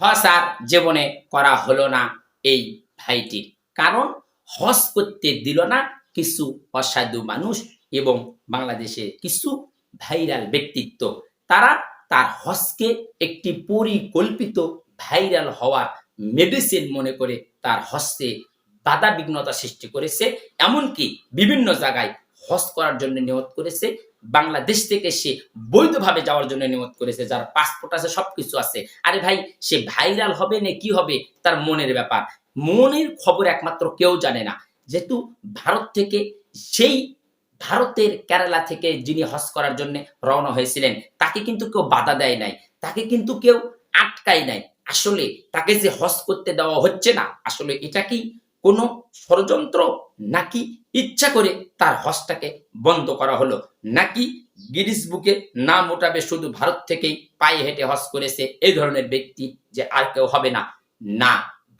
হজ আর জীবনে করা হলো না এই ভাইটির। কারণ হস করতে দিল না কিছু অসাধু মানুষ এবং বাংলাদেশে কিছু ভাইরাল ব্যক্তিত্ব। তারা তার হজকে একটি পরিকল্পিত ভাইরাল হওয়ার মেডিসিন মনে করে তার হস্তে বাধা বিঘ্নতা সৃষ্টি করেছে, এমনকি বিভিন্ন জায়গায় হজ করার জন্য নিয়ত করেছে, বাংলাদেশ থেকে সে বৈধভাবে যাওয়ার জন্য নিয়ত করেছে, যার পাসপোর্ট আছে, সবকিছু আছে। আরে ভাই, সে ভাইরাল হবে না কি হবে, তার মনের ব্যাপার। মনের খবর একমাত্র কেউ জানে না। যেহেতু ভারত থেকে, সেই ভারতের কেরালা থেকে যিনি হজ করার জন্য রওনা হয়েছিলেন, তাকে কিন্তু কেউ বাধা দেয় নাই, তাকে কিন্তু কেউ আটকায় নাই। আসলে তাকে যে হজ করতে দেওয়া হচ্ছে না, আসলে এটা কি কোনো ষড়যন্ত্র নাকি ইচ্ছা করে তার হজটাকে বন্ধ করা হলো। নাকি গিরিস বুকে নাম ওঠাবে শুধু ভারত থেকেই পায়ে হেঁটে হজ করেছে এই ধরনের ব্যক্তি যে আর কেউ হবে না? না,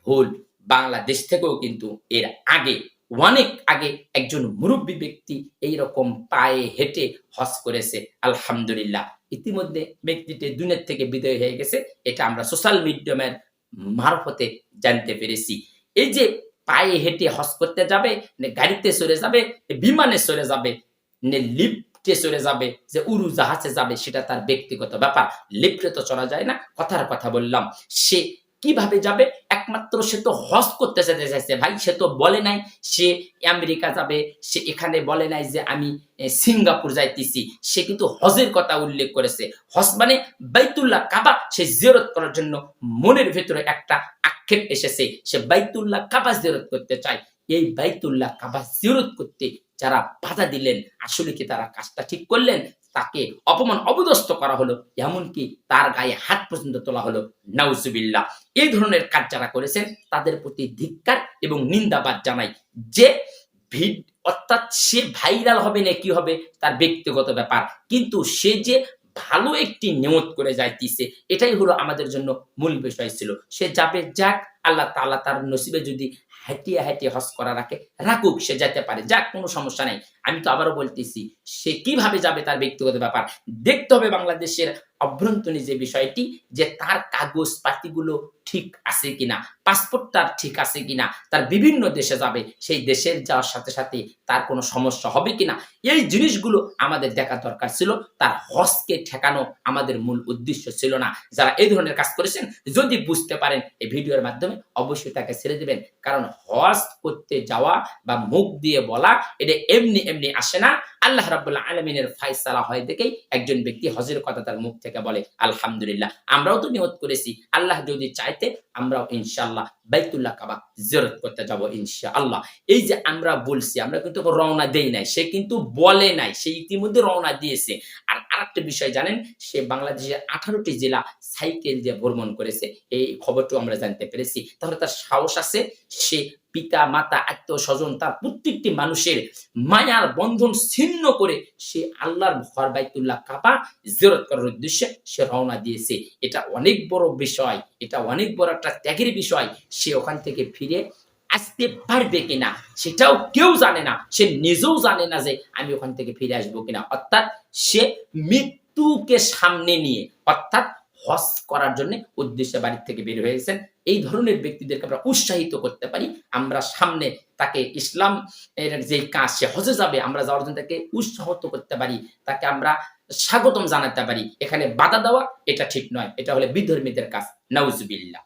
ভুল। বাংলাদেশ থেকেও কিন্তু এর আগে, অনেক আগে একজন মুরব্বী ব্যক্তি এই রকম পায়ে হেঁটে হজ করেছে আলহামদুলিল্লাহ। ইতিমধ্যে ব্যক্তিটি দুনিয়ার থেকে বিদায় হয়ে গেছে। এটা আমরা সোশ্যাল মিডিয়ামের মারফতে জানতে পেরেছি। এই যে পায়ে হেঁটে হজ করতে যাবে, না গাড়িতে চলে যাবে বিমানে চলে যাবে, না লিফটে চলে যাবে, যে উড়ু জাহাজে যাবে, সেটা তার ব্যক্তিগত ব্যাপার। লিফটে তো চলা যায় না, কথার কথা বললাম। সে কীভাবে যাবে? একমাত্র সে তো হজ করতে যেতে চাইছে। ভাই, সে তো বলে নাই সে আমেরিকা যাবে, সে এখানে বলে নাই যে আমি সিঙ্গাপুর যাইতেছি। সে কিন্তু হজের কথা উল্লেখ করেছে। হজ মানে বাইতুল্লাহ কাবা সে জিয়ারত করার জন্য মনের ভেতরে একটা আক্ষেপ এসেছে। সে বাইতুল্লাহ কাবা জিয়ারত করতে চায়। এই বাইতুল্লাহ কাবা জিয়ারত করতে যারা বাধা দিলেন, আসলে কি তারা কাজটা ঠিক করলেন? তাকে অপমান অবদস্ত করা হলো। এমনকি তার গায়ে হাত পর্যন্ত তোলা হলো। নাউজুবিল্লাহ। এই ধরনের কাজ যারা করেছেন, তাদের প্রতি ধিক্কার এবং নিন্দাবাদ জানাই যে ভিড, অর্থাৎ সে ভাইরাল হবে না, কি হবে? তার ব্যক্তিগত ব্যাপার। কিন্তু সে যে ভালো একটি নিয়ত করে যাইতেছে, এটাই হলো আমাদের জন্য মূল বিষয় ছিল। সে যাবে যাক আল্লাহ তাআলা তার নসিবে যদি হাঁটিয়ে হাঁটিয়ে হজ করা রাখে, রাখুক, সে যেতে পারে। যাক, কোনো সমস্যা নাই। আমি তো আবারও বলতেছি, সে কীভাবে যাবে তার ব্যক্তিগত ব্যাপার। দেখতে হবে বাংলাদেশের অভ্যন্তরীণ যে বিষয়টি, যে তার কাগজ পাতিগুলো ঠিক আছে কিনা পাসপোর্ট তার ঠিক আছে কিনা, তার বিভিন্ন দেশে যাবে, সেই দেশের যাওয়ার সাথে সাথে তার কোনো সমস্যা হবে কিনা, এই জিনিসগুলো আমাদের দেখা দরকার ছিল। তার হজকে ঠেকানো আমাদের মূল উদ্দেশ্য ছিল না। যারা এই ধরনের কাজ করেছেন, যদি বুঝতে পারেন, এই ভিডিওর মাধ্যমে অবশ্যই তাকে ছেড়ে দিবেন। কারণ হজ করতে যাওয়া বা মুখ দিয়ে বলা, এটা এমনি এমনি আসে না। আল্লাহ রাবুল্লাহ আলমিনের ফাইসালা হয় দেখেই একজন ব্যক্তি হজের কথা তার মুখ থেকে বলে, আলহামদুলিল্লাহ, আমরাও তো নিয়ত করেছি। আল্লাহ যদি চাইতে, আমরাও ইনশাল্লাহ বাইতুল্লাহ কাবা জিয়ারত করতে যাব ইনশাআল্লাহ। এই যে আমরা বলছি, আমরা কিন্তু রওনা দেই নাই, সে কিন্তু বলে নাই, সে ইতিমধ্যে রওনা দিয়েছে। আর আরেকটা বিষয় জানেন, সে বাংলাদেশের আঠারোটি জেলা সাইকেল দিয়ে ভ্রমণ করেছে। এই খবরটা আমরা জানতে পেরেছি। তাহলে তার সাহস আছে, সে পিতা, মাতা, আত্মীয় স্বজন, তার প্রত্যেকটি মানুষের মায়ার বন্ধন ছিন্ন করে সে আল্লাহর ঘর বাইতুল্লাহ কাবা জিয়ারত করার উদ্দেশ্যে সে রওনা দিয়েছে। এটা অনেক বড় বিষয়, এটা অনেক বড় একটা ত্যাগের বিষয়। সে ওখান থেকে ফিরে আসতে পারবে কিনা, সেটাও কেউ জানে না, সে নিজেও জানে না যে আমি ওখান থেকে ফিরে আসব কিনা। অর্থাৎ সে মৃত্যুকে সামনে নিয়ে, অর্থাৎ হজ করার জন্য উদ্দেশ্যে বাড়ি থেকে বের হয়েছেন এই ধরনের ব্যক্তিদেরকে আমরা উৎসাহিত করতে পারি। আমরা সামনে তাকে ইসলাম এর যে কাজ, সে হজে যাবে, আমরা যাওয়ার জন্য তাকে উৎসাহিত করতে পারি, তাকে আমরা স্বাগতম জানাতে পারি। এখানে বাধা দেওয়া, এটা ঠিক নয়, এটা হলে বিধর্মীদের কাজ, নাউজুবিল্লাহ।